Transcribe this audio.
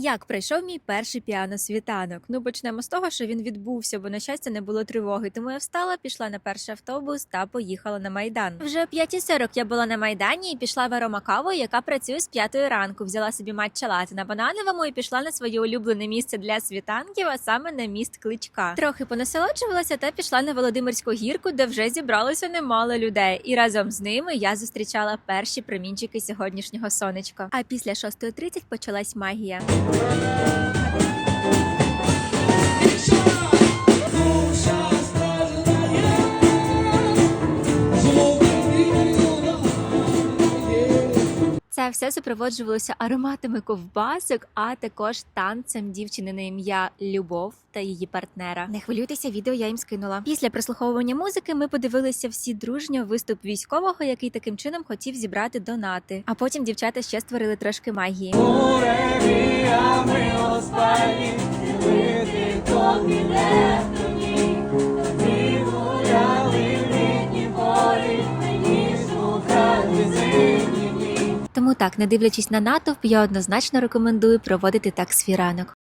Як пройшов мій перший піано-світанок? Ну почнемо з того, що він відбувся, бо на щастя не було тривоги. Тому я встала, пішла на перший автобус та поїхала на майдан. Вже о 5.40 я була на майдані і пішла в аромакаву, яка працює з п'ятої ранку. Взяла собі матча лати на банановому і пішла на своє улюблене місце для світанків, а саме на міст кличка. Трохи понасолоджувалася та пішла на Володимирську гірку, де вже зібралося немало людей. І разом з ними я зустрічала перші промінчики сьогоднішнього сонечка. А після 6.30 почалась магія. Це все супроводжувалося ароматами ковбасок, а також танцем дівчини на ім'я Любов та її партнера. Не хвилюйтеся, відео я їм скинула. Після прослуховування музики ми подивилися всі дружньо виступ військового, який таким чином хотів зібрати донати. А потім дівчата ще створили трошки магії. Тому так, не дивлячись на натовп, я однозначно рекомендую проводити так свій ранок.